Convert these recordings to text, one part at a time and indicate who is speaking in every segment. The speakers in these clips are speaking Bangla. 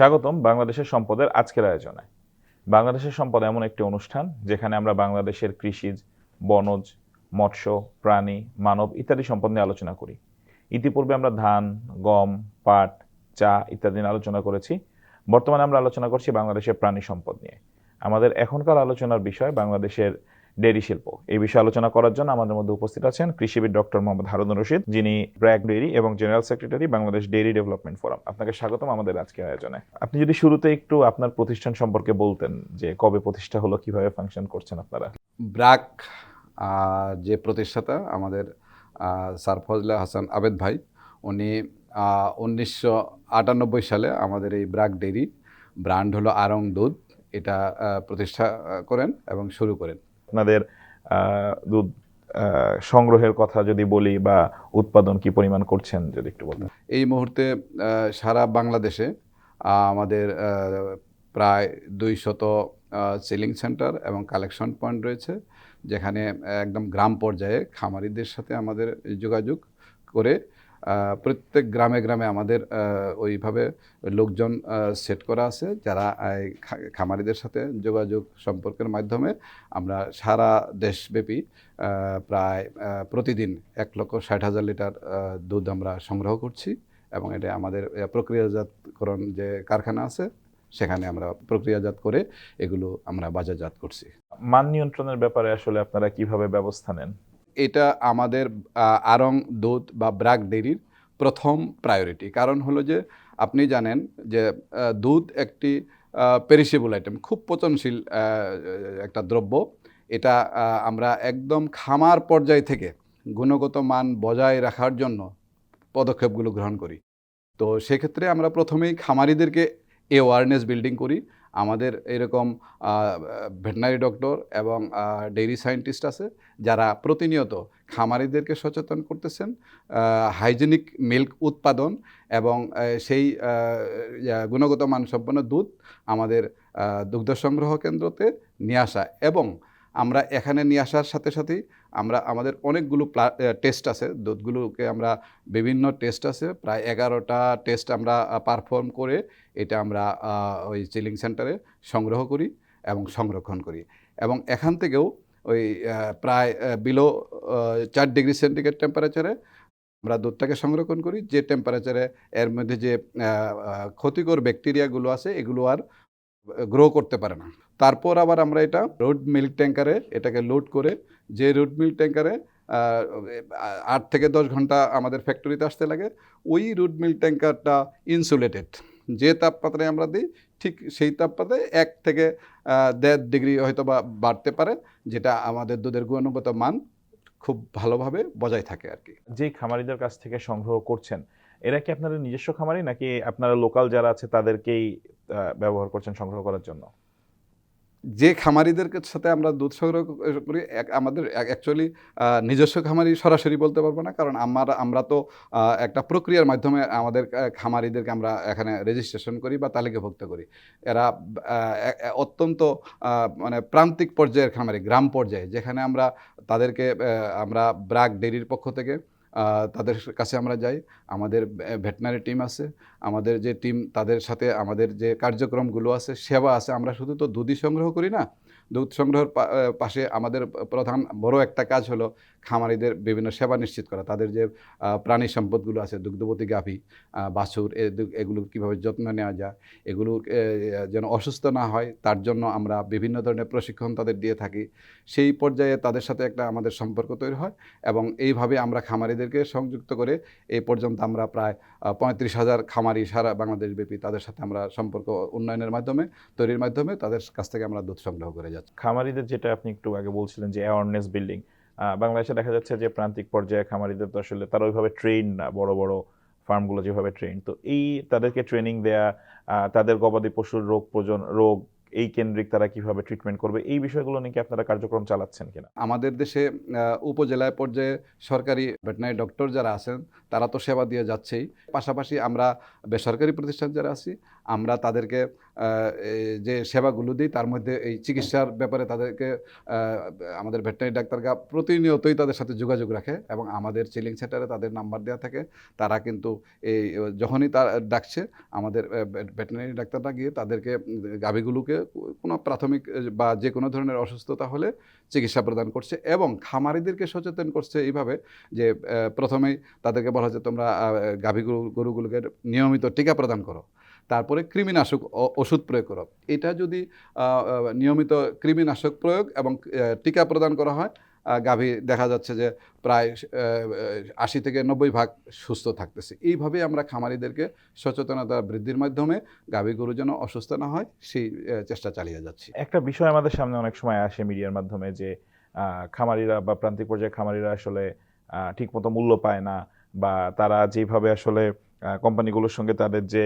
Speaker 1: স্বাগতম বাংলাদেশের সম্পদের আজকের আয়োজনে বাংলাদেশের সম্পদ এমন একটি অনুষ্ঠান যেখানে আমরা বাংলাদেশের কৃষিজ বনজ, মৎস্য, প্রাণী, মানব ইত্যাদি সম্পদ নিয়ে আলোচনা করি। ইতিপূর্বে আমরা ধান, গম, পাট, চা ইত্যাদি নিয়ে আলোচনা করেছি। বর্তমানে আমরা আলোচনা করছি বাংলাদেশের প্রাণী সম্পদ নিয়ে। আমাদের এখনকার আলোচনার বিষয় বাংলাদেশের ডেয়ারি শিল্প। এই বিষয়ে আলোচনা করার জন্য আমাদের মধ্যে উপস্থিত আছেন কৃষিবিদ ডক্টর মোহাম্মদ হারুন রশিদ যিনি ব্র্যাক ডেয়ারি এবং general secretary Bangladesh dairy development forum. আপনাকে স্বাগতম আমাদের আজকের আয়োজনে। আপনি যদি শুরুতে একটু আপনার প্রতিষ্ঠান সম্পর্কে বলতেন যে কবে প্রতিষ্ঠা হলো কীভাবে ফাংশন করছেন আপনারা?
Speaker 2: ব্র্যাক যে প্রতিষ্ঠাতা আমাদের আহ, স্যার ফজলে হাসান আবেদ ভাই উনি উনিশশো আটানব্বই সালে আমাদের এই ব্রাক ডেরি ব্র্যান্ড হলো আরং দুধ। এটা প্রতিষ্ঠা করেন এবং শুরু করেন।
Speaker 1: আপনাদের দুধ সংগ্রহের কথা যদি বলি বা উৎপাদন কি পরিমাণ করছেন যদি একটু বলতেন।
Speaker 2: এই মুহূর্তে সারা বাংলাদেশে আমাদের প্রায় দুই শত সেলিং সেন্টার এবং কালেকশন পয়েন্ট রয়েছে, যেখানে একদম গ্রাম পর্যায়ে খামারিদের সাথে আমাদের যোগাযোগ করে প্রত্যেক গ্রামে গ্রামে আমাদের ওইভাবে লোকজন সেট করা আছে যারা খামারিদের সাথে যোগাযোগ সম্পর্কের মাধ্যমে আমরা সারা দেশব্যাপী প্রায় প্রতিদিন এক লক্ষ ষাট হাজার লিটার দুধ আমরা সংগ্রহ করছি এবং এটা আমাদের প্রক্রিয়াজাতকরণ যে কারখানা আছে সেখানে আমরা প্রক্রিয়াজাত করে এগুলো আমরা বাজারজাত করছি।
Speaker 1: মান নিয়ন্ত্রণের ব্যাপারে আসলে আপনারা কীভাবে ব্যবস্থা নেন?
Speaker 2: এটা আমাদের আরং দুধ বা ব্রাক ডেরির প্রথম প্রায়োরিটি কারণ হলো যে, আপনি জানেন যে দুধ একটি পেরিসেবল আইটেম খুব পচনশীল একটা দ্রব্য। এটা আমরা একদম খামার পর্যায় থেকে গুণগত মান বজায় রাখার জন্য পদক্ষেপগুলো গ্রহণ করি। তো সেক্ষেত্রে আমরা প্রথমেই খামারিদেরকে অ্যাওয়ারনেস বিল্ডিং করি। আমাদের এরকম ভেটেনারি ডক্টর এবং ডেইরি সায়েন্টিস্ট আছে যারা প্রতিনিয়ত খামারিদেরকে সচেতন করতেছেন হাইজেনিক মিল্ক উৎপাদন এবং সেই গুণগত মানসম্পন্ন দুধ আমাদের দুগ্ধ সংগ্রহ কেন্দ্রতে নিয়ে আসা এবং আমরা এখানে নিয়ে আসার সাথে সাথেই আমরা আমাদের অনেকগুলো টেস্ট আছে। দুধগুলোকে আমরা বিভিন্ন টেস্ট আছে। প্রায় এগারোটা টেস্ট আমরা পারফর্ম করে এটা আমরা ওই চিলিং সেন্টারে সংগ্রহ করি এবং সংরক্ষণ করি। এবং এখান থেকেও ওই প্রায় বিলো চার ডিগ্রি সেন্টিগ্রেড টেম্পারেচারে আমরা দুধটাকে সংরক্ষণ করি। যে টেম্পারেচারে এর মধ্যে যে ক্ষতিকর ব্যাকটেরিয়াগুলো আছে, এগুলো আর গ্রো করতে পারে না। তারপর আবার আমরা এটা রোড মিল্ক ট্যাঙ্কারে এটাকে লোড করে যে রুট মিল ট্যাঙ্কারে আট থেকে দশ ঘণ্টা আমাদের ফ্যাক্টরিতে আসতে লাগে, ওই রুট মিল ট্যাঙ্কারটা ইনসুলেটেড যে তাপমাত্রায় আমরা দিই, ঠিক সেই তাপমাত্রায় এক থেকে দেড় ডিগ্রি হয়তো বা বাড়তে পারে, যেটা আমাদের দুধের গুণগত মান খুব ভালোভাবে বজায় থাকে আর কি।
Speaker 1: যেই খামারিদের কাছ থেকে সংগ্রহ করছেন, এরা কি আপনাদের নিজস্ব খামারি নাকি আপনারা লোকাল যারা আছে তাদেরকেই ব্যবহার করছেন সংগ্রহ করার জন্য?
Speaker 2: যে খামারিদের সাথে আমরা দুধ সংগ্রহ করি আমাদের অ্যাকচুয়ালি নিজস্ব খামারি সরাসরি বলতে পারব না। কারণ আমরা আমরা তো একটা প্রক্রিয়ার মাধ্যমে আমাদের খামারিদেরকে আমরা এখানে রেজিস্ট্রেশন করি বা তালিকাভুক্ত করি। এরা অত্যন্ত মানে প্রান্তিক পর্যায়ের খামারি, গ্রাম পর্যায়ে। যেখানে আমরা তাদেরকে আমরা ব্রাক ডেরির পক্ষ থেকে তাদের কাছে আমরা যাই। আমাদের ভেটেনারি টিম আছে। আমাদের যে টিম, তাদের সাথে আমাদের যে কার্যক্রমগুলো আছে, সেবা আছে, আমরা শুধু তো দুধই সংগ্রহ করি না দুধ সংগ্রহের পাশে আমাদের প্রধান বড় একটা কাজ হলো খামারিদের বিভিন্ন সেবা নিশ্চিত করা। তাদের যে প্রাণী সম্পদগুলো আছে, দুগ্ধবতী গাভী বাছুর এগুলো কীভাবে যত্ন নেওয়া যায়, এগুলো যেন অসুস্থ না হয়, তার জন্য আমরা বিভিন্ন ধরনের প্রশিক্ষণ তাদের দিয়ে থাকি। সেই পর্যায়ে তাদের সাথে একটা আমাদের সম্পর্ক তৈরি হয় এবং এইভাবে আমরা খামারিদেরকে সংযুক্ত করে এই পর্যন্ত আমরা প্রায় পঁয়ত্রিশ হাজার খামারি সারা বাংলাদেশ ব্যাপী তাদের সাথে আমরা সম্পর্ক উন্নয়নের মাধ্যমে, তৈরির মাধ্যমে তাদের কাছ থেকে আমরা দুধ সংগ্রহ করে যাচ্ছি।
Speaker 1: খামারিদের যেটা আপনি একটু আগে বলছিলেন যে অ্যাওয়ারনেস বিল্ডিং বাংলাদেশে দেখা যাচ্ছে যে প্রান্তিক পর্যায়ে খামারিদের তো আসলে তারা ওইভাবে ট্রেন না, বড় বড় ফার্মগুলো যেভাবে ট্রেন তো এই তাদেরকে ট্রেনিং দেয়া তাদের গবাদি পশুর রোগ প্রজন, রোগ এই কেন্দ্রিক তারা কীভাবে ট্রিটমেন্ট করবে, এই বিষয়গুলো নিয়ে কি আপনারা কার্যক্রম চালাচ্ছেন কিনা?
Speaker 2: আমাদের দেশে উপজেলায় পর্যায়ে সরকারি ভেটেনারি ডক্টর যারা আছেন, তারা তো সেবা দিয়ে যাচ্ছেই। পাশাপাশি আমরা বেসরকারি প্রতিষ্ঠান যারা আছি, আমরা তাদেরকে যে সেবাগুলো দিই, তার মধ্যে এই চিকিৎসার ব্যাপারে তাদেরকে আমাদের ভেটেনারি ডাক্তাররা প্রতিনিয়তই তাদের সাথে যোগাযোগ রাখে এবং আমাদের চিলিং সেন্টারে তাদের নাম্বার দেওয়া থাকে। তারা কিন্তু এই, যখনই তার ডাকছে, আমাদের ভেটেনারি ডাক্তাররা গিয়ে তাদেরকে, গাভীগুলোকে কোনো প্রাথমিক বা যে কোনো ধরনের অসুস্থতা হলে চিকিৎসা প্রদান করছে এবং খামারিদেরকে সচেতন করছে এইভাবে যে প্রথমেই তাদেরকে বলা হচ্ছে তোমরা গাভী গরু, গরুগুলোকে নিয়মিত টিকা প্রদান করো। তারপরে কৃমিনাশক ওষুধ প্রয়োগ করো। এটা যদি নিয়মিত কৃমিনাশক প্রয়োগ এবং টিকা প্রদান করা হয় গাভী দেখা যাচ্ছে যে প্রায় আশি থেকে নব্বই ভাগ সুস্থ থাকতেছে। এইভাবে আমরা খামারিদেরকে সচেতনতা বৃদ্ধির মাধ্যমে গাভী গরু যেন অসুস্থ না হয়, সেই চেষ্টা চালিয়ে যাচ্ছি।
Speaker 1: একটা বিষয় আমাদের সামনে অনেক সময় আসে মিডিয়ার মাধ্যমে যে খামারিরা বা প্রান্তিক পর্যায়ে খামারিরা আসলে ঠিকমতো মূল্য পায় না বা তারা যেভাবে আসলে কোম্পানিগুলোর সঙ্গে তাদের যে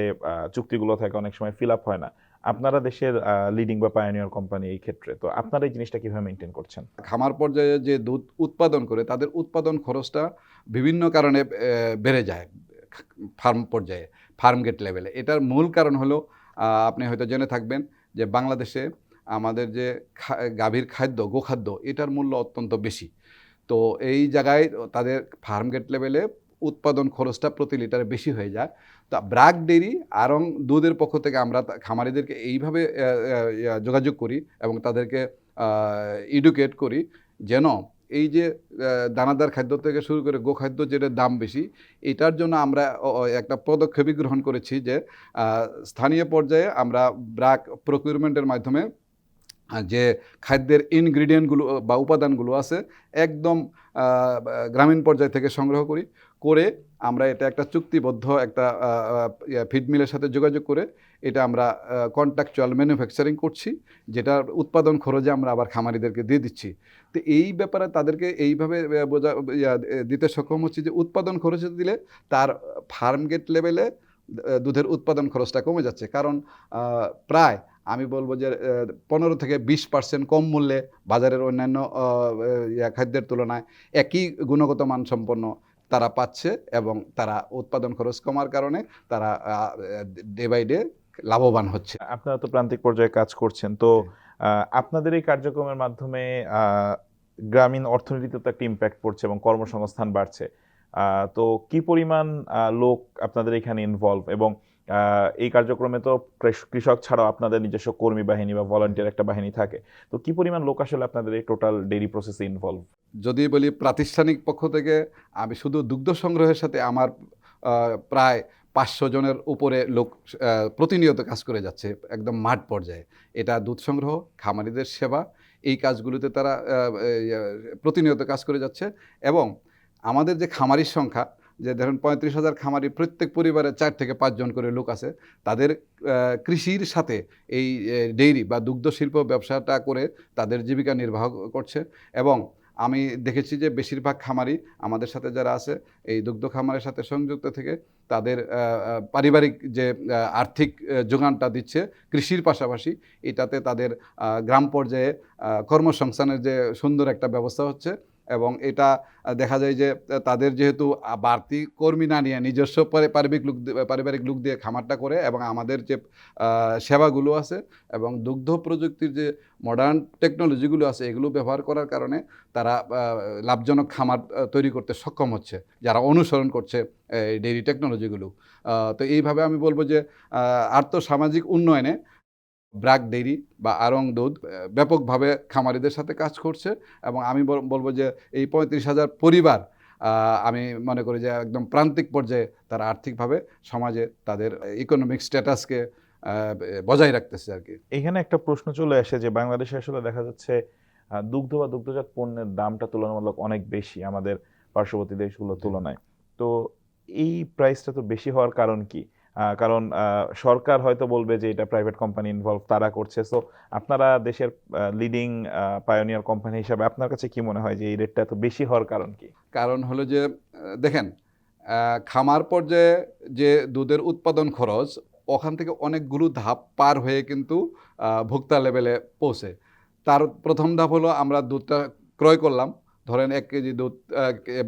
Speaker 1: চুক্তিগুলো থাকে অনেক সময় ফিল আপ হয় না। আপনারা দেশের লিডিং বা পায়োনিয়ার কোম্পানি এই ক্ষেত্রে, তো আপনারা এই জিনিসটা কীভাবে মেনটেন করছেন?
Speaker 2: খামার পর্যায়ে যে দুধ উৎপাদন করে, তাদের উৎপাদন খরচটা বিভিন্ন কারণে বেড়ে যায় ফার্ম পর্যায়ে ফার্ম গেট লেভেলে এটার মূল কারণ হলো আপনি হয়তো জেনে থাকবেন যে বাংলাদেশে আমাদের যে গাভীর খাদ্য, গোখাদ্য, এটার মূল্য অত্যন্ত বেশি। তো এই জায়গায় তাদের ফার্ম গেট লেভেলে উৎপাদন খরচটা প্রতি লিটারে বেশি হয়ে যায়। তা ব্রাক ডেরি আরং দুধের পক্ষ থেকে আমরা খামারিদেরকে এইভাবে যোগাযোগ করি এবং তাদেরকে এডুকেট করি যেন এই যে দানাদার খাদ্য থেকে শুরু করে গোখাদ্য যেটা দাম বেশি, এটার জন্য আমরা একটা পদক্ষেপই গ্রহণ করেছি যে স্থানীয় পর্যায়ে আমরা ব্রাক প্রকিউরমেন্টের মাধ্যমে যে খাদ্যের ইনগ্রিডিয়েন্টগুলো বা উপাদানগুলো আছে একদম গ্রামীণ পর্যায় থেকে সংগ্রহ করি। করে আমরা এটা একটা চুক্তিবদ্ধ একটা ফিডমিলের সাথে যোগাযোগ করে এটা আমরা কন্ট্রাকচুয়াল ম্যানুফ্যাকচারিং করছি, যেটার উৎপাদন খরচে আমরা আবার খামারিদেরকে দিয়ে দিচ্ছি। তো এই ব্যাপারে তাদেরকে এইভাবে বোঝা দিতে সক্ষম হচ্ছে যে উৎপাদন খরচে দিলে তার ফার্ম গেট লেভেলে দুধের উৎপাদন খরচটা কমে যাচ্ছে। কারণ প্রায় আমি বলব যে পনেরো থেকে বিশ পার্সেন্ট কম মূল্যে বাজারের অন্যান্য খাদ্যের তুলনায় একই গুণগত মান সম্পন্ন তারা পাচ্ছে এবং তারা উৎপাদন খরচ কমার কারণে তারা ডে বাই ডে লাভবান হচ্ছে।
Speaker 1: আপনারা তো প্রান্তিক পর্যায়ে কাজ করছেন তো আপনাদের এই কার্যক্রমের মাধ্যমে গ্রামীণ অর্থনীতিতে তো একটা ইম্প্যাক্ট পড়ছে এবং কর্মসংস্থান বাড়ছে। তো কি পরিমাণ লোক আপনাদের এখানে ইনভলভ এবং এই কার্যক্রমে তো কৃষক ছাড়াও আপনাদের নিজস্ব কর্মী বাহিনী বা ভলান্টিয়ার একটা বাহিনী থাকে। তো কি পরিমাণ লোক আসলে আপনাদের এই টোটাল ডেইরি প্রসেসে ইনভলভ
Speaker 2: যদি বলি প্রাতিষ্ঠানিক পক্ষ থেকে, আমি শুধু দুগ্ধ সংগ্রহের সাথে আমার প্রায় পাঁচশো জনের উপরে লোক প্রতিনিয়ত কাজ করে যাচ্ছে, একদম মাঠ পর্যায়ে। এটা দুধ সংগ্রহ, খামারিদের সেবা, এই কাজগুলোতে তারা প্রতিনিয়ত কাজ করে যাচ্ছে এবং আমাদের যে খামারির সংখ্যা যে ধরেন পঁয়ত্রিশ হাজার খামারি প্রত্যেক পরিবারে চার থেকে পাঁচজন করে লোক আছে, তাদের কৃষির সাথে এই ডেইরি বা দুগ্ধ শিল্প ব্যবসাটা করে তাদের জীবিকা নির্বাহ করছে। এবং আমি দেখেছি যে বেশিরভাগ খামারি আমাদের সাথে যারা আছে, এই দুগ্ধ খামারের সাথে সংযুক্ত থেকে তাদের পারিবারিক যে আর্থিক যোগানটা দিচ্ছে কৃষির পাশাপাশি, এটাতে তাদের গ্রাম পর্যায়ে কর্মসংস্থানের যে সুন্দর একটা ব্যবস্থা হচ্ছে। এবং এটা দেখা যায় যে তাদের যেহেতু বাড়তি কর্মী না নিয়ে নিজস্ব পারি- পারিবারিক লোক পারিবারিক লোক দিয়ে খামারটা করে এবং আমাদের যে সেবাগুলো আছে এবং দুগ্ধ প্রযুক্তির যে মডার্ন টেকনোলজিগুলো আছে, এগুলো ব্যবহার করার কারণে তারা লাভজনক খামার তৈরি করতে সক্ষম হচ্ছে, যারা অনুসরণ করছে, এই ডেইরি টেকনোলজিগুলো তো এইভাবে আমি বলব যে আর্থসামাজিক উন্নয়নে ব্র্যাক ডেইরি বা আরং দুধ ব্যাপকভাবে খামারিদের সাথে কাজ করছে এবং আমি বল- বলব যে এই পঁয়ত্রিশ হাজার পরিবার আমি মনে করি যে একদম প্রান্তিক পর্যায়ে তারা আর্থিকভাবে সমাজে তাদের ইকোনমিক স্ট্যাটাসকে বজায় রাখতেছে আর কি।
Speaker 1: এখানে একটা প্রশ্ন চলে আসে যে বাংলাদেশে আসলে দেখা যাচ্ছে দুগ্ধ বা দুগ্ধজাত পণ্যের দামটা তুলনামূলক অনেক বেশি আমাদের পার্শ্ববর্তী দেশগুলোর তুলনায়। তো এই প্রাইসটা তো বেশি হওয়ার কারণ কি? কারণ সরকার হয়তো বলবে যে এটা প্রাইভেট কোম্পানি ইনভলভ তারা করছে। সো আপনারা দেশের লিডিং পায়োনিয়ার কোম্পানি হিসাবে আপনার কাছে কি মনে হয় যে এই রেটটা এত বেশি হওয়ার কারণ কি?
Speaker 2: কারণ হলো যে দেখেন খামার পর্যায়ে যে দুধের উৎপাদন খরচ, ওখান থেকে অনেকগুলো ধাপ পার হয়ে কিন্তু ভোক্তা লেভেলে পৌঁছে। তার প্রথম ধাপ হলো আমরা দুধটা ক্রয় করলাম। ধরেন এক কেজি দুধ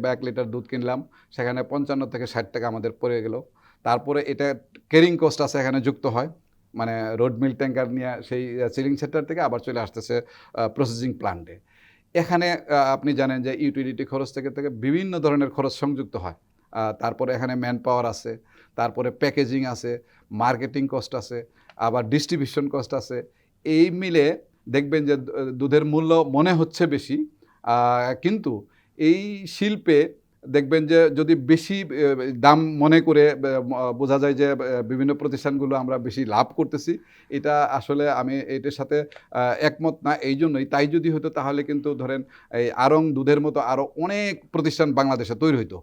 Speaker 2: বা এক লিটার দুধ কিনলাম। সেখানে পঞ্চান্ন থেকে ষাট টাকা আমাদের পড়ে গেল। তারপরে এটা কেরিং কস্ট আছে এখানে যুক্ত হয়। মানে রোড মিল ট্যাঙ্কার নিয়ে সেই সিলিং সেন্টার থেকে আবার চলে আসতেছে প্রসেসিং প্লান্টে এখানে আপনি জানেন যে ইউটিলিটি খরচ থেকে থেকে বিভিন্ন ধরনের খরচ সংযুক্ত হয়। তারপরে এখানে ম্যান পাওয়ার আছে, তারপরে প্যাকেজিং আছে মার্কেটিং কস্ট আছে, আবার ডিস্ট্রিবিউশন কস্ট আছে। এই মিলে দেখবেন যে দুধের মূল্য মনে হচ্ছে বেশি। কিন্তু এই শিল্পে দেখবেন যে যদি বেশি দাম মনে করে বোঝা যায় যে বিভিন্ন প্রতিষ্ঠানগুলো আমরা বেশি লাভ করতেছি, এটা আসলে আমি এটার সাথে একমত না, এই জন্যই। তাই যদি হতো তাহলে কিন্তু ধরেন, এই আরং দুধের মতো আরও অনেক প্রতিষ্ঠান বাংলাদেশে তৈরি হইতো।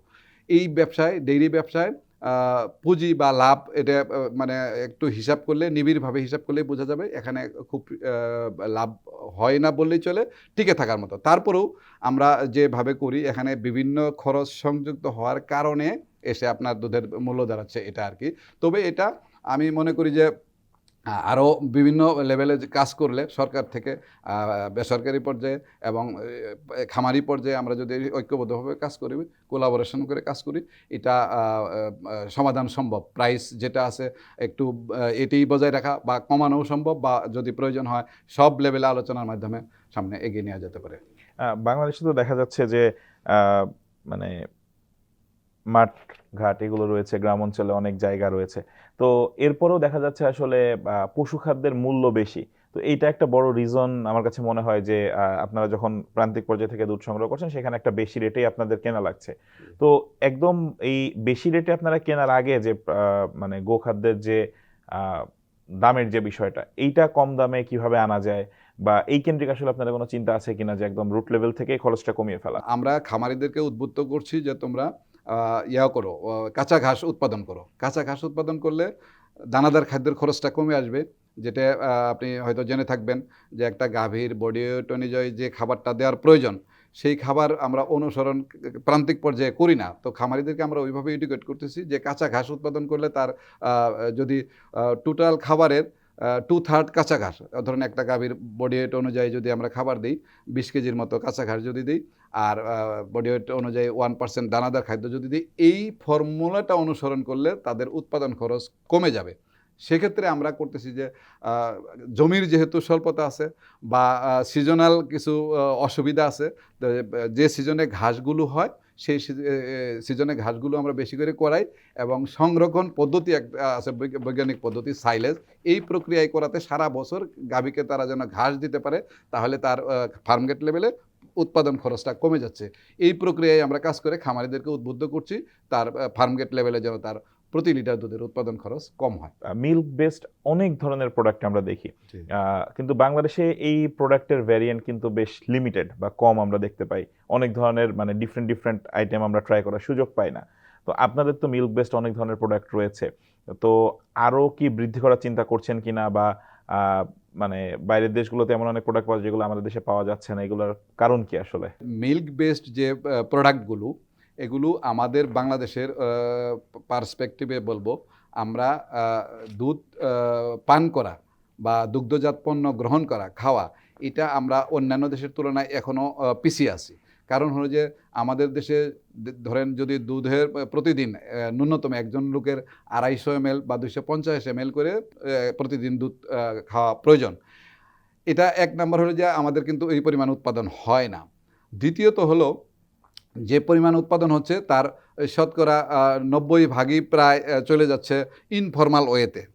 Speaker 2: এই ব্যবসায়, ডেইরি ব্যবসায় পুঁজি বা লাভ এটা মানে একটু হিসাব করলে, নিবিড়ভাবে হিসাব করলে বোঝা যাবে, এখানে খুব লাভ হয় না বললেই চলে, টিকে থাকার মতো। তারপরেও আমরা যেভাবে করি, এখানে বিভিন্ন খরচ সংযুক্ত হওয়ার কারণে এসে আপনার দুধের মূল্য দাঁড়াচ্ছে, এটা আর কি তবে এটা আমি মনে করি যে আরও বিভিন্ন লেভেলে কাজ করলে সরকার থেকে বেসরকারি পর্যায়ে এবং খামারি পর্যায়ে আমরা যদি ঐক্যবদ্ধভাবে কাজ করি কোলাবোরেশন করে কাজ করি, এটা সমাধান সম্ভব। প্রাইস যেটা আছে একটু এটি বজায় রাখা বা কমানোও সম্ভব বা যদি প্রয়োজন হয়, সব লেভেলে আলোচনার মাধ্যমে সামনে এগিয়ে নেওয়া যেতে পারে।
Speaker 1: বাংলাদেশে তো দেখা যাচ্ছে যে মানে মাঠ ঘাট এগুলো রয়েছে, গ্রাম অঞ্চলে অনেক জায়গা রয়েছে। তো এরপরেও দেখা যাচ্ছে আসলে পশু খাদ্যের মূল্য বেশি। তো এইটা একটা বড় রিজন আমার কাছে মনে হয় যে আপনারা যখন প্রান্তিক পর্যায় থেকে দুধ সংগ্রহ করছেন সেখানে একটা বেশি রেটেই আপনাদের কেনা লাগছে। তো একদম এই বেশি রেটে আপনারা কেনার আগে যে মানে গোখাদ্যের যে দামের যে বিষয়টা এইটা কম দামে কীভাবে আনা যায়? বা এই কেন্দ্রিক আসলে আপনাদের কোনো চিন্তা আছে কিনা যে একদম রুট লেভেল থেকে খরচটা কমিয়ে ফেলা?
Speaker 2: আমরা খামারিদেরকে উদ্বুদ্ধ করছি যে তোমরা ইয়া করো কাঁচা ঘাস উৎপাদন করো। কাঁচা ঘাস উৎপাদন করলে দানাদার খাদ্যের খরচটা কমে আসবে, যেটা আপনি হয়তো জেনে থাকবেন যে একটা গাভীর বডি ওয়েট অনুযায়ী যে খাবারটা দেওয়ার প্রয়োজন, সেই খাবার আমরা অনুসরণ প্রান্তিক পর্যায়ে করি না। তো খামারিদেরকে আমরা ওইভাবে এডুকেট করতেছি যে কাঁচা ঘাস উৎপাদন করলে তার যদি টোটাল খাবারের টু থার্ড কাঁচা ঘাস, ধরেন একটা গাভীর বডি ওয়েট অনুযায়ী যদি আমরা খাবার দিই, বিশ কেজির মতো কাঁচা ঘাস যদি দিই আর বডি ওয়েট অনুযায়ী ওয়ান পার্সেন্ট দানাদার খাদ্য যদি দিই এই ফর্মুলাটা অনুসরণ করলে তাদের উৎপাদন খরচ কমে যাবে। সেক্ষেত্রে আমরা করতেছি যে জমির যেহেতু স্বল্পতা আছে বা সিজনাল কিছু অসুবিধা আছে যে সিজনে ঘাসগুলো হয়, সেই সিজনে ঘাসগুলো আমরা বেশি করে করাই এবং সংরক্ষণ পদ্ধতি এক আছে বৈজ্ঞ- বৈজ্ঞানিক পদ্ধতি সাইলেজ এই প্রক্রিয়ায় করাতে সারা বছর গাভীকে তারা যেন ঘাস দিতে পারে, তাহলে তার ফার্মগেট লেভেলে উৎপাদন খরচটা কমে যাচ্ছে। এই প্রক্রিয়ায় আমরা কাজ করে খামারিদেরকে উদ্বুদ্ধ করছি। তার ফার্মগেট লেভেলে যেন তার প্রতি লিটার দুধের উৎপাদন খরচ কম হয়।
Speaker 1: মিল্ক বেসড অনেক ধরনের প্রোডাক্ট আমরা দেখি। কিন্তু বাংলাদেশে এই প্রোডাক্টের ভ্যারিয়েন্ট কিন্তু বেশ লিমিটেড বা কম আমরা দেখতে পাই। অনেক ধরনের মানে ডিফারেন্ট ডিফারেন্ট আইটেম আমরা ট্রাই করার সুযোগ পাই না। তো আপনাদের তো মিল্ক বেসড অনেক ধরনের প্রোডাক্ট রয়েছে। তো আরও কি বৃদ্ধি করার চিন্তা করছেন কিনা বা মানে বাইরের দেশগুলোতে এমন অনেক প্রোডাক্ট পাওয়া যেগুলো আমাদের দেশে পাওয়া যাচ্ছে না। এগুলোর কারণ কি আসলে?
Speaker 2: মিল্ক বেসড যে প্রোডাক্টগুলো এগুলো আমাদের বাংলাদেশের পার্সপেক্টিভে বলব, আমরা দুধ পান করা বা দুগ্ধজাত পণ্য গ্রহণ করা, খাওয়া, এটা আমরা অন্যান্য দেশের তুলনায় এখনও পিছিয়ে আছি। কারণ হলো যে আমাদের দেশে ধরেন যদি দুধের প্রতিদিন ন্যূনতম একজন লোকের আড়াইশো এম বা দুইশো পঞ্চাশ এম করে প্রতিদিন দুধ খাওয়া প্রয়োজন। এটা এক নম্বর হলো যে আমাদের কিন্তু এই পরিমাণ উৎপাদন হয় না। দ্বিতীয়ত হলো যে পরিমাণ উৎপাদন হচ্ছে তার শতকরা নব্বই ভাগই প্রায় চলে যাচ্ছে ইনফর্মাল ওয়েতে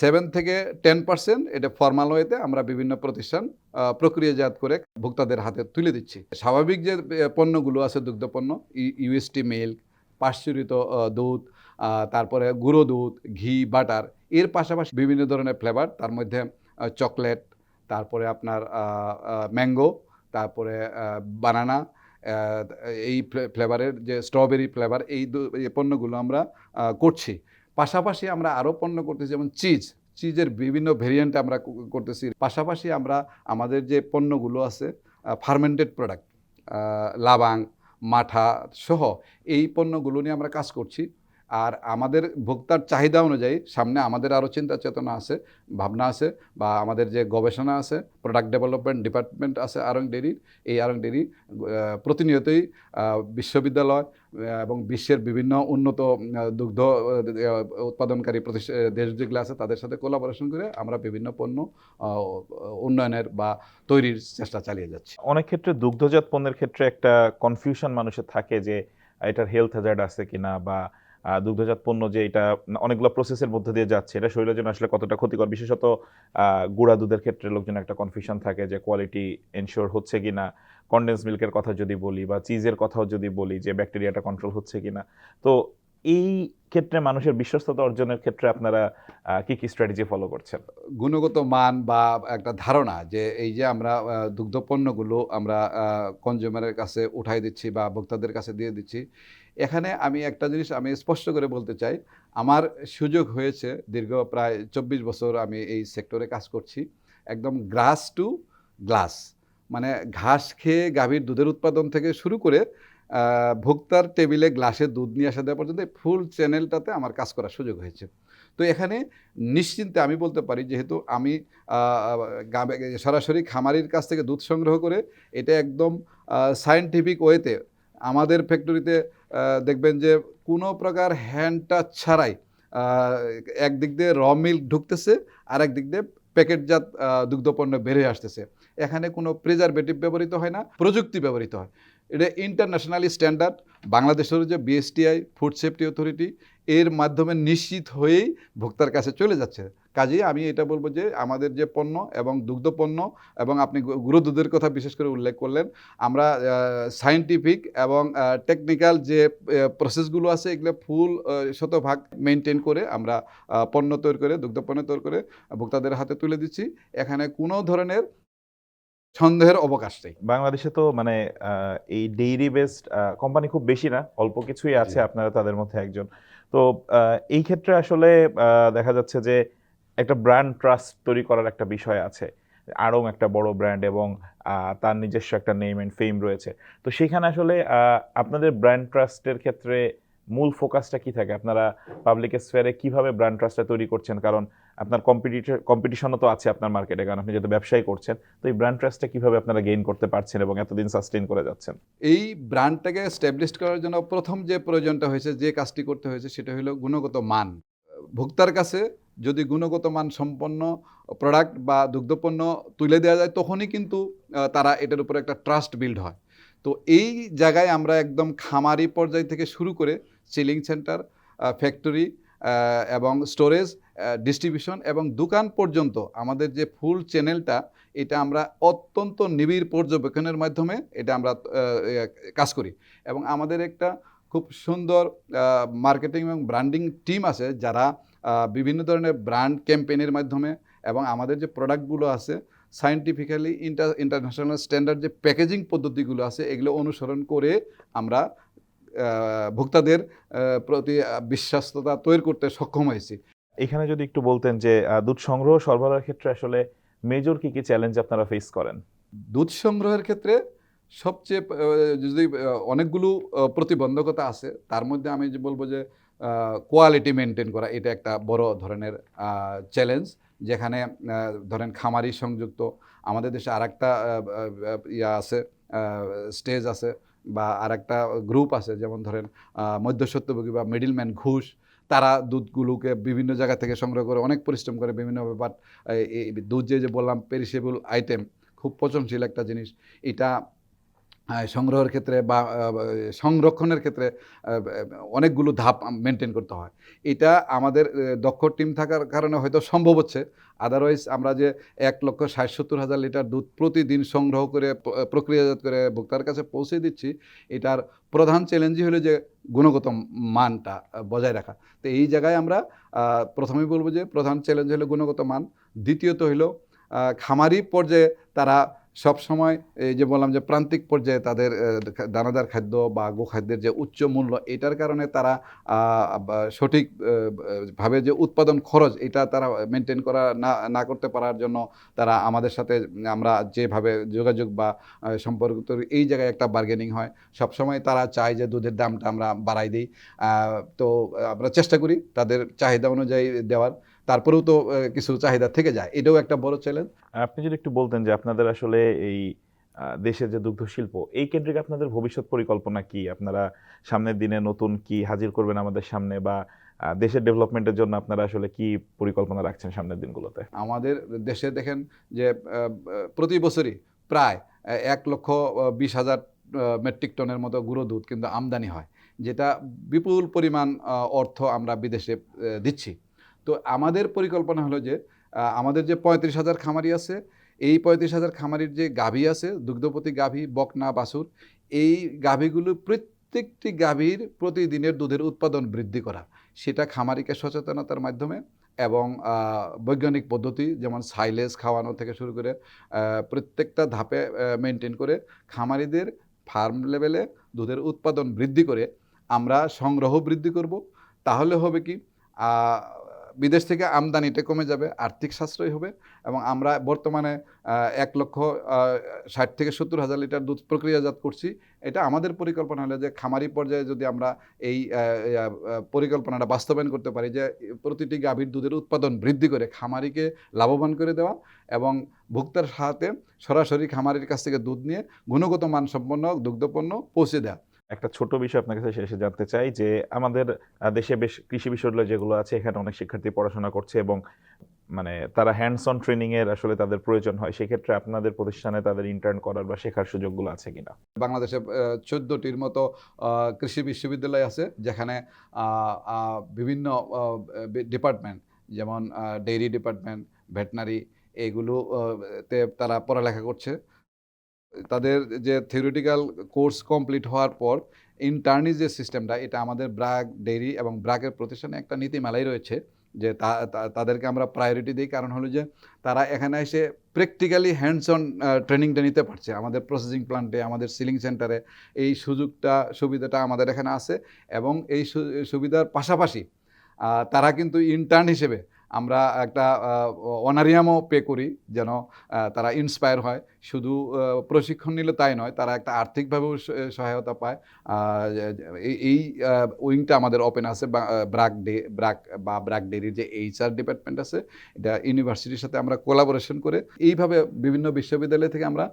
Speaker 2: সেভেন থেকে টেন পার্সেন্ট এটা ফর্মাল ওয়েতে আমরা বিভিন্ন প্রতিষ্ঠান প্রক্রিয়াজাত করে ভোক্তাদের হাতে তুলে দিচ্ছি। স্বাভাবিক যে পণ্যগুলো আছে, দুগ্ধ পণ্য ইউএসটি মিল্ক পাশ্চুরিত দুধ তারপরে গুঁড়ো দুধ, ঘি বাটার এর পাশাপাশি বিভিন্ন ধরনের ফ্লেভার তার মধ্যে চকলেট তারপরে আপনার ম্যাঙ্গো তারপরে বানানা এই ফ্লেভারের যে স্ট্রবেরি ফ্লেভার এই পণ্যগুলো আমরা করছি। পাশাপাশি আমরা আরও পণ্য করতেছি, যেমন চিজ। চিজের বিভিন্ন ভেরিয়েন্ট আমরা করতেছি। পাশাপাশি আমরা আমাদের যে পণ্যগুলো আছে ফার্মেন্টেড প্রোডাক্ট লাবাং, মাঠা সহ এই পণ্যগুলো নিয়ে আমরা কাজ করছি। আর আমাদের ভোক্তার চাহিদা অনুযায়ী সামনে আমাদের আরও চিন্তা চেতনা আছে, ভাবনা আছে বা আমাদের যে গবেষণা আছে প্রোডাক্ট ডেভেলপমেন্ট ডিপার্টমেন্ট আছে আরং ডেরির এই আরং ডেরি প্রতিনিয়তই বিশ্ববিদ্যালয় এবং বিশ্বের বিভিন্ন উন্নত দুগ্ধ উৎপাদনকারী প্রতিষ্ঠা দেশ যেগুলো আছে তাদের সাথে কোলাবোরেশন করে আমরা বিভিন্ন পণ্য উন্নয়নের বা তৈরির চেষ্টা চালিয়ে যাচ্ছি।
Speaker 1: অনেক ক্ষেত্রে দুগ্ধজাত পণ্যের ক্ষেত্রে একটা কনফিউশন মানুষের থাকে যে, এটার হেলথ হ্যাজার্ড আছে কিনা বা দুগ্ধজাত পণ্য যে এটা অনেকগুলো প্রসেসের মধ্যে দিয়ে যাচ্ছে, এটা শরীরের জন্য আসলে কতটা ক্ষতিকর? বিশেষত গুঁড়া দুধের ক্ষেত্রে লোকজন একটা কনফিউশন থাকে যে কোয়ালিটি এনশিওর হচ্ছে কি না কন্ডেন্স মিল্কের কথা যদি বলি বা চিজের কথাও যদি বলি যে ব্যাকটেরিয়াটা কন্ট্রোল হচ্ছে কি না তো এই ক্ষেত্রে মানুষের বিশ্বস্ততা অর্জনের ক্ষেত্রে আপনারা কি কি স্ট্র্যাটেজি ফলো করছেন?
Speaker 2: গুণগত মান বা একটা ধারণা যে এই যে আমরা দুগ্ধ পণ্যগুলো আমরা কনজিউমারের কাছে উঠাই দিচ্ছি বা ভোক্তাদের কাছে দিয়ে দিচ্ছি এখানে আমি একটা জিনিস আমি স্পষ্ট করে বলতে চাই। আমার সুযোগ হয়েছে দীর্ঘ প্রায় চব্বিশ বছর আমি এই সেক্টরে কাজ করছি। একদম গ্রাস টু গ্লাস। মানে ঘাস খেয়ে গাভীর দুধের উৎপাদন থেকে শুরু করে ভোক্তার টেবিলে গ্লাসে দুধ নিয়ে আসা দেওয়া পর্যন্ত ফুল চ্যানেলটাতে আমার কাজ করার সুযোগ হয়েছে। তো এখানে নিশ্চিন্তে আমি বলতে পারি যেহেতু আমি সরাসরি খামারির কাছ থেকে দুধ সংগ্রহ করে, এটা একদম সায়েন্টিফিক ওয়েতে আমাদের ফ্যাক্টরিতে দেখবেন যে কোনো প্রকার হ্যান্ড টাচ ছাড়াই একদিক দিয়ে র মিল্ক ঢুকতেছে আর একদিক দিয়ে প্যাকেটজাত দুগ্ধপণ্য বেড়ে আসতেছে। এখানে কোনো প্রিজারভেটিভ ব্যবহৃত হয় না, প্রযুক্তি ব্যবহৃত হয়। এটা ইন্টারন্যাশনালি স্ট্যান্ডার্ড বাংলাদেশের যে বিএসটিআই ফুড সেফটি অথরিটি এর মাধ্যমে নিশ্চিত হয়েই ভোক্তার কাছে চলে যাচ্ছে। কাজেই আমি এটা বলব যে আমাদের যে পণ্য এবং দুগ্ধ পণ্য এবং আপনি গু- গুঁড়ো দুধের কথা বিশেষ করে উল্লেখ করলেন আমরা সায়েন্টিফিক এবং টেকনিক্যাল যে প্রসেসগুলো আছে এগুলো ফুল শতভাগ মেনটেন করে আমরা পণ্য তৈরি করে দুগ্ধ পণ্য তৈরি করে ভোক্তাদের হাতে তুলে দিচ্ছি। এখানে কোনো ধরনের সন্দেহের অবকাশ নেই।
Speaker 1: বাংলাদেশে তো মানে এই ডেইরি বেসড কোম্পানি খুব বেশি না অল্প কিছুই আছে আপনারা তাদের মধ্যে একজন। তো এই ক্ষেত্রে আসলে দেখা যাচ্ছে যে একটা ব্র্যান্ড ট্রাস্ট তৈরি করার একটা বিষয় আছে। আরও একটা বড় ব্র্যান্ড এবং তার নিজস্ব একটা নেম অ্যান্ড ফেম রয়েছে। তো সেখানে আসলে আপনাদের ব্র্যান্ড ট্রাস্টের ক্ষেত্রে মূল ফোকাসটা কি থাকে? আপনারা পাবলিক স্ফেয়ারে কীভাবে ব্র্যান্ড ট্রাস্টটা তৈরি করছেন? কারণ আপনার কম্পিটিটর কম্পিটিশনও তো আছে আপনার মার্কেটে কারণ আপনি যেহেতু ব্যবসায়ী করছেন, তো এই ব্র্যান্ড ট্রাস্টটা কীভাবে আপনারা গেইন করতে পারছেন এবং এতদিন সাস্টেইন করে যাচ্ছেন?
Speaker 2: এই ব্র্যান্ডটাকে স্ট্যাবলিশ করার জন্য প্রথম যে প্রয়োজনটা হয়েছে, যে কাজটি করতে হয়েছে, সেটা হলো গুণগত মান। ভোক্তার কাছে যদি গুণগত মান সম্পন্ন প্রোডাক্ট বা দুগ্ধপণ্য তুলে দেওয়া যায়, তখনই কিন্তু তারা এটার উপরে একটা ট্রাস্ট বিল্ড হয়। তো এই জায়গায় আমরা একদম খামারি পর্যায় থেকে শুরু করে চিলিং সেন্টার ফ্যাক্টরি এবং স্টোরেজ ডিস্ট্রিবিউশন এবং দোকান পর্যন্ত আমাদের যে ফুল চ্যানেলটা এটা আমরা অত্যন্ত নিবিড় পর্যবেক্ষণের মাধ্যমে এটা আমরা কাজ করি। এবং আমাদের একটা খুব সুন্দর মার্কেটিং এবং ব্র্যান্ডিং টিম আছে যারা বিভিন্ন ধরনের ব্র্যান্ড ক্যাম্পেইনের মাধ্যমে এবং আমাদের যে প্রোডাক্টগুলো আছে সায়েন্টিফিক্যালি ইন্টার ইন্টারন্যাশনাল স্ট্যান্ডার্ড যে প্যাকেজিং পদ্ধতিগুলো আছে, এগুলো অনুসরণ করে আমরা ভোক্তাদের প্রতি বিশ্বস্ততা তৈরি করতে সক্ষম হয়েছি।
Speaker 1: এখানে যদি একটু বলতেন যে দুধ সংগ্রহ সরবরাহের ক্ষেত্রে আসলে মেজর কি কি চ্যালেঞ্জ আপনারা ফেস করেন?
Speaker 2: দুধ সংগ্রহের ক্ষেত্রে সবচেয়ে যদি অনেকগুলো প্রতিবন্ধকতা আছে তার মধ্যে আমি যে বলব যে কোয়ালিটি মেনটেন করা এটা একটা বড় ধরনের চ্যালেঞ্জ যেখানে ধরেন খামারি সংযুক্ত আমাদের দেশে আর একটা ইয়া আছে স্টেজ আছে বা আর একটা গ্রুপ আছে, যেমন ধরেন মধ্যসত্যভোগী বা মিডিলম্যান ঘুষ, তারা দুধগুলোকে বিভিন্ন জায়গা থেকে সংগ্রহ করে, অনেক পরিশ্রম করে বিভিন্ন ব্যাপার দুধ যে যে বললাম পেরিসেবল আইটেম খুব পচনশীল একটা জিনিস। এটা সংগ্রহের ক্ষেত্রে বা সংরক্ষণের ক্ষেত্রে অনেকগুলো ধাপ মেনটেন করতে হয়। এটা আমাদের দক্ষ টিম থাকার কারণে হয়তো সম্ভব হচ্ছে। আদারওয়াইজ আমরা যে এক লক্ষ ষাট সত্তর হাজার লিটার দুধ প্রতিদিন সংগ্রহ করে প্রক্রিয়াজাত করে ভোক্তার কাছে পৌঁছে দিচ্ছি, এটার প্রধান চ্যালেঞ্জই হলো যে গুণগত মানটা বজায় রাখা। তো এই জায়গায় আমরা প্রথমেই বলব যে প্রধান চ্যালেঞ্জ হলো গুণগত মান। দ্বিতীয়ত হলো খামারি পর্যায়ে তারা সব সময় এই যে বললাম যে প্রান্তিক পর্যায়ে তাদের দানাদার খাদ্য বা গোখাদ্যের যে উচ্চ মূল্য এটার কারণে তারা সঠিক ভাবে যে উৎপাদন খরচ এটা তারা মেনটেন করা না না করতে পারার জন্য তারা আমাদের সাথে আমরা যেভাবে যোগাযোগ বা আহ, সম্পর্ক তৈরি এই জায়গায় একটা বার্গেনিং হয় সবসময় তারা চায় যে দুধের দামটা আমরা বাড়াই দিই। তো আমরা চেষ্টা করি তাদের চাহিদা অনুযায়ী দেওয়ার। তারপরেও তো কিছু চাহিদা থেকে যায়। এটাও একটা বড় চ্যালেঞ্জ
Speaker 1: আপনি যদি একটু বলতেন যে আপনাদের আসলে এই দেশের যে দুগ্ধ শিল্প এই কেন্দ্রিক আপনাদের ভবিষ্যৎ পরিকল্পনা কি? আপনারা সামনের দিনে নতুন কি হাজির করবেন আমাদের সামনে বা দেশের ডেভেলপমেন্টের জন্য আপনারা আসলে কি পরিকল্পনা রাখছেন সামনের দিনগুলোতে?
Speaker 2: আমাদের দেশে দেখেন যে প্রতি বছরই প্রায় এক লক্ষ বিশ হাজার মেট্রিক টনের মতো গুঁড়ো দুধ কিন্তু আমদানি হয় যেটা বিপুল পরিমাণ অর্থ আমরা বিদেশে দিচ্ছি। তো আমাদের পরিকল্পনা হলো যে আমাদের যে পঁয়ত্রিশ হাজার খামারি আছে, এই পঁয়ত্রিশ হাজার খামারির যে গাভী আছে, দুগ্ধপতি গাভী, বকনা, বাছুর, এই গাভীগুলো প্রত্যেকটি গাভীর প্রতিদিনের দুধের উৎপাদন বৃদ্ধি করা। সেটা খামারিকে সচেতনতার মাধ্যমে এবং বৈজ্ঞানিক পদ্ধতি যেমন সাইলেজ খাওয়ানো থেকে শুরু করে প্রত্যেকটা ধাপে মেনটেন করে খামারিদের ফার্ম লেভেলে দুধের উৎপাদন বৃদ্ধি করে আমরা সংগ্রহ বৃদ্ধি করব। তাহলে হবে কি বিদেশ থেকে আমদানিটা কমে যাবে, আর্থিক সাশ্রয় হবে এবং আমরা বর্তমানে এক লক্ষ ষাট থেকে সত্তর হাজার লিটার দুধ প্রক্রিয়াজাত করছি। এটা আমাদের পরিকল্পনা হলো যে খামারি পর্যায়ে যদি আমরা এই পরিকল্পনাটা বাস্তবায়ন করতে পারি যে প্রতিটি গাভীর দুধের উৎপাদন বৃদ্ধি করে খামারিকে লাভবান করে দেওয়া এবং ভোক্তার সাথে সরাসরি খামারির কাছ থেকে দুধ নিয়ে গুণগত মানসম্পন্ন, দুগ্ধপণ্য পৌঁছে দেওয়া।
Speaker 1: একটা ছোট বিষয় আপনার কাছে শেষে জানতে চাই যে আমাদের দেশে বেশ কৃষি বিশ্ববিদ্যালয় যেগুলো আছে এখানে অনেক শিক্ষার্থী পড়াশোনা করছে এবং মানে তারা হ্যান্ডস অন ট্রেনিং এর আসলে তাদের প্রয়োজন হয়। সেক্ষেত্রে আপনাদের প্রতিষ্ঠানে তাদের ইন্টার্ন করার বা শেখার সুযোগগুলো আছে কিনা?
Speaker 2: বাংলাদেশে চোদ্দোটির মতো কৃষি বিশ্ববিদ্যালয় আছে যেখানে বিভিন্ন ডিপার্টমেন্ট যেমন ডেইরি ডিপার্টমেন্ট ভেটেনারি এইগুলো আহ, তে তারা পড়ালেখা করছে। তাদের যে থিওরিটিক্যাল কোর্স কমপ্লিট হওয়ার পর ইন্টার্নি যে সিস্টেমটা এটা আমাদের ব্রাক ডেইরি এবং ব্রাকের প্রতিষ্ঠানে একটা নীতিমালাই রয়েছে যে তাদেরকে আমরা প্রায়োরিটি দিই। কারণ হলো যে তারা এখানে এসে প্র্যাকটিক্যালি হ্যান্ডস অন ট্রেনিংটা নিতে পারছে। আমাদের প্রসেসিং প্লান্টে আমাদের সিলিং সেন্টারে এই সুযোগটা, সুবিধাটা আমাদের এখানে আছে এবং এই সুবিধার পাশাপাশি তারা কিন্তু ইন্টার্ন হিসেবে আমরা একটা অনারিয়ামও পে করি যেন তারা ইন্সপায়ার হয়। শুধু প্রশিক্ষণ নিলে তাই নয়, তারা একটা আর্থিকভাবেও সহায়তা পায়। এই- উইংটা আমাদের ওপেন আছে ব্রাক ডে, ব্রাক বা ব্রাক ডেরির যে এইচআর ডিপার্টমেন্ট আছে, এটা ইউনিভার্সিটির সাথে আমরা কোলাবোরেশন করে, এইভাবে বিভিন্ন বিশ্ববিদ্যালয় থেকে আমরা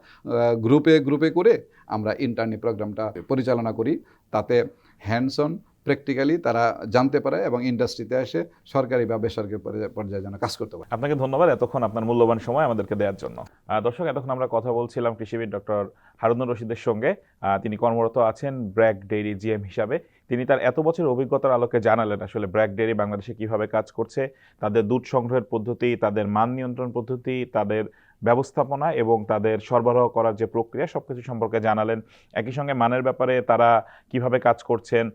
Speaker 2: গ্রুপে গ্রুপে করে আমরা ইন্টার্নি প্রোগ্রামটা পরিচালনা করি। তাতে হ্যান্ডস অন প্র্যাকটিক্যালি তারা জানতে পারে এবং ইন্ডাস্ট্রিতে এসে সরকারি বা বেসরকারি পর্যায়ে- যেন কাজ করতে পারে।
Speaker 1: আপনাকে ধন্যবাদ এতক্ষণ আপনার মূল্যবান সময় আমাদেরকে দেওয়ার জন্য। দর্শক, এতক্ষণ আমরা কথা বলছিলাম কৃষিবিদ ডক্টর হারুনুর রশিদের সঙ্গে। তিনি কর্মরত আছেন ব্র্যাক ডেইরি জিএম হিসাবে। তিনি তার এত বছর অভিজ্ঞতার আলোকে জানালেন আসলে ব্র্যাক ডেইরি বাংলাদেশে কীভাবে কাজ করছে, তাদের দুধ সংগ্রহের পদ্ধতি, তাদের মান নিয়ন্ত্রণ পদ্ধতি, তাদের ব্যবস্থাপনা এবং তাদের সরবরাহ করার যে প্রক্রিয়া, সবকিছু সম্পর্কে জানালেন। একই সঙ্গে মানের ব্যাপারে তারা কীভাবে কাজ করছেন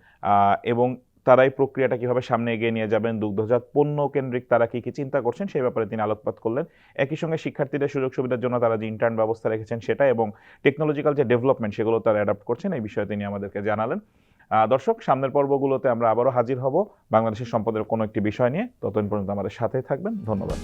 Speaker 1: এবং তারা এই প্রক্রিয়াটা কীভাবে সামনে এগিয়ে নিয়ে যাবেন, দুগ্ধজাত পণ্য কেন্দ্রিক তারা কি কি চিন্তা করছেন, সেই ব্যাপারে তিনি আলোকপাত করলেন। একই সঙ্গে শিক্ষার্থীদের সুযোগ সুবিধার জন্য তারা যে ইন্টার্ন ব্যবস্থা রেখেছেন সেটা এবং টেকনোলজিক্যাল যে ডেভেলপমেন্ট সেগুলো তারা অ্যাডাপ্ট করছেন, এই বিষয়ে তিনি আমাদেরকে জানালেন। দর্শক, সামনের পর্বগুলোতে আমরা আবারও হাজির হব। বাংলাদেশের সম্পদের কোনো একটি বিষয় নিয়ে। ততদিন পর্যন্ত আমাদের সাথেই থাকবেন। ধন্যবাদ।